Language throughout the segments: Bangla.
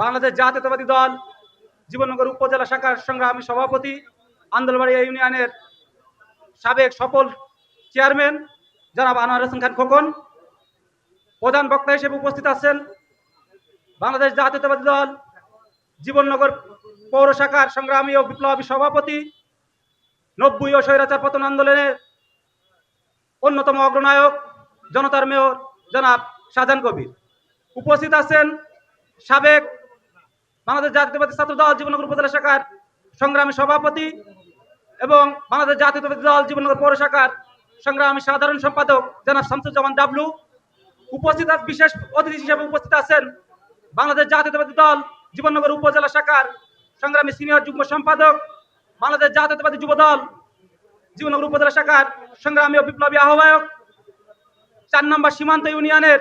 বাংলাদেশ জাতীয়তাবাদী দল, জীবননগর উপজেলা শাখার সংগ্রামী সভাপতি আন্দোলবাড়ি ইউনিয়নের সাবেক সফল চেয়ারম্যান জনাব আনোয়ার হোসেন খান খোকন। প্রধান বক্তা হিসেবে উপস্থিত আছেন বাংলাদেশ জাতীয়তাবাদী দল, জীবননগর পৌর শাখার সংগ্রামী ও বিপ্লবী সভাপতি, নব্বই ও স্বৈরাচার পতন আন্দোলনের অন্যতম অগ্রনায়ক জনতার মেয়র জনাব শাহজাহান কবির। উপস্থিত আছেন সাবেক বাংলাদেশ জাতীয়তাবাদী ছাত্র দল জীবননগর উপজেলা শাখার সংগ্রামী সভাপতি এবং বাংলাদেশ জাতীয়তাবাদী দল জীবননগর পৌর শাখার সংগ্রামী সাধারণ সম্পাদক জনাব শামসুজ্জামান ডাবলু। উপস্থিত বিশেষ অতিথি হিসেবে উপস্থিত আছেন বাংলাদেশ জাতীয়তাবাদী দল জীবননগর উপজেলা শাখার সংগ্রামী সিনিয়র যুগ্ম সম্পাদক, বাংলাদেশ জাতীয়তাবাদী যুব দল জীবননগর উপজেলা শাখার সংগ্রামী ও বিপ্লবী আহ্বায়ক, চার নম্বর সীমান্ত ইউনিয়নের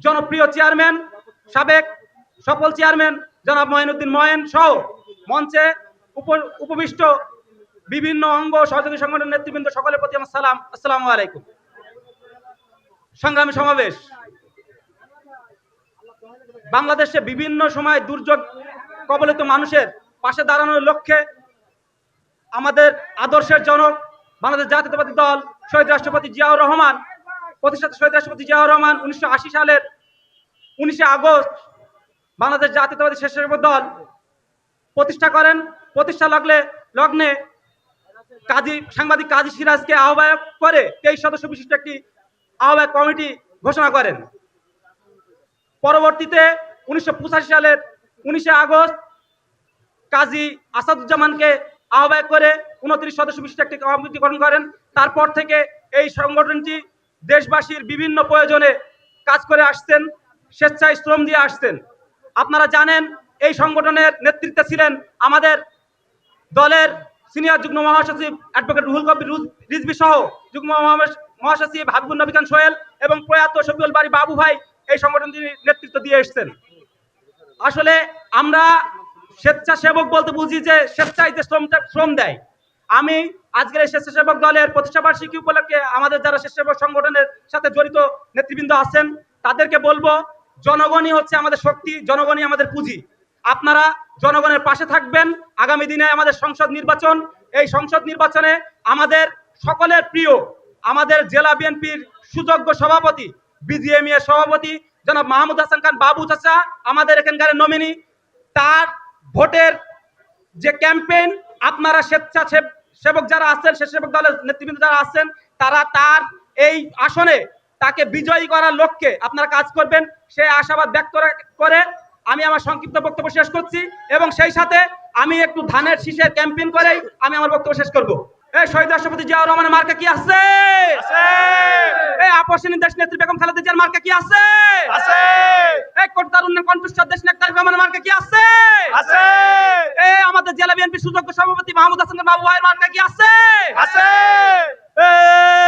জনপ্রিয় চেয়ারম্যান, সাবেক সফল চেয়ারম্যান জনাব মহিনুদ্দিন ময়েন সহ মঞ্চে উপবিষ্ট বিভিন্ন অঙ্গ সহযোগী সংগঠনের নেতৃবৃন্দ সকলের প্রতি আমার সালাম, আসসালামু আলাইকুম। সংগ্রামী সমাবেশ। বাংলাদেশে বিভিন্ন সময় দুর্যোগ কবলিত মানুষের পাশে দাঁড়ানোর লক্ষ্যে আমাদের আদর্শের জনক বাংলাদেশ জাতীয়তাবাদী দল শহীদ রাষ্ট্রপতি জিয়াউর রহমান, প্রতিষ্ঠাতা শহীদ রাষ্ট্রপতি জিয়াউর রহমান উনিশশো আশি সালের উনিশে আগস্ট বাংলাদেশ জাতীয়তাবাদী স্বেচ্ছাসেবক দল প্রতিষ্ঠা করেন। প্রতিষ্ঠা লগ্নে লগ্নে কাজী, সাংবাদিক কাজী সিরাজকে আহ্বায়ক করে তেইশ সদস্য বিশিষ্ট একটি আহ্বায়ক কমিটি ঘোষণা করেন। পরবর্তীতে উনিশশো পঁচাশি সালের উনিশে আগস্ট কাজী আসাদুজ্জামানকে আহ্বায়ক করে উনত্রিশ সদস্য বিশিষ্ট একটি কমিটি গঠন করেন। তারপর থেকে এই সংগঠনটি দেশবাসীর বিভিন্ন প্রয়োজনে কাজ করে আসতেন স্বেচ্ছায় শ্রম দিয়ে আসছেন। আপনারা জানেন এই সংগঠনের নেতৃত্বে ছিলেন আমাদের দলের সিনিয়র যুগ্ম মহাসচিব অ্যাডভোকেট রুহুল কবির রুজ- রিজভী সহ যুগ্ম মহাসচিব হাবিবুল নবী খান সোহেল এবং প্রয়াত শফিউল বাড়ি বাবু ভাই এই সংগঠনটির নেতৃত্ব দিয়ে এসেছেন। আসলে আমরা স্বেচ্ছাসেবক বলতে বুঝি যে স্বেচ্ছায় যে শ্রমটা শ্রম দেয়। আমি আজকের এই স্বেচ্ছাসেবক দলের প্রতিষ্ঠা বার্ষিকী উপলক্ষে আমাদের যারা স্বেচ্ছাসেবক সংগঠনের সাথে জড়িত নেতৃবৃন্দ আছেন, তাদেরকে বলব জনগণই হচ্ছে আমাদের শক্তি, জনগণই আমাদের পুঁজি। আপনারা জনগণের পাশে থাকবেন। আগামী দিনে আমাদের সংসদ নির্বাচন, এই সংসদ নির্বাচনে আমাদের সকলের প্রিয়, আমাদের জেলা বিএনপির সুযোগ্য সভাপতি, বিজিএমই এর সভাপতি, জনাব মাহমুদ হাসান খান বাবু চাচা, আমাদের এখানকার নমিনি, তার ভোটের যে ক্যাম্পেইন, আপনারা স্বেচ্ছাসেব- সেবক যারা আছেন, স্বেচ্ছাসেবক দলের নেতৃবৃন্দ যারা আছেন, তারা তার এই আসনে তাকে বিজয়ী করার লক্ষ্যে আপনারা কাজ করবেন। সে আশাবাদ ব্যক্ত করে আমি আমার সংক্ষিপ্ত বক্তব্য শেষ করছি এবং সেই সাথে আমি একটু ধানের শীষের ক্যাম্পেইন করেই আমি আমার বক্তব্য শেষ করব। এই শহীদ রাষ্ট্রপতি জিয়াউর রহমানের মার্কা কি আছে? এই আপসিনী দেশ নেত্রী বেগম খালেদা জিয়ার মার্কা কি আছে? এই কোটদার উন্নয়ন কণ্ঠস্বর দেশ নেত্রী রহমানের মার্কা কি আছে? এই আমাদের জেলা বিএনপি সুযোগ্য সভাপতি মাহমুদ হাসান বাবু ভাইয়ের মার্কা কি আছে। এই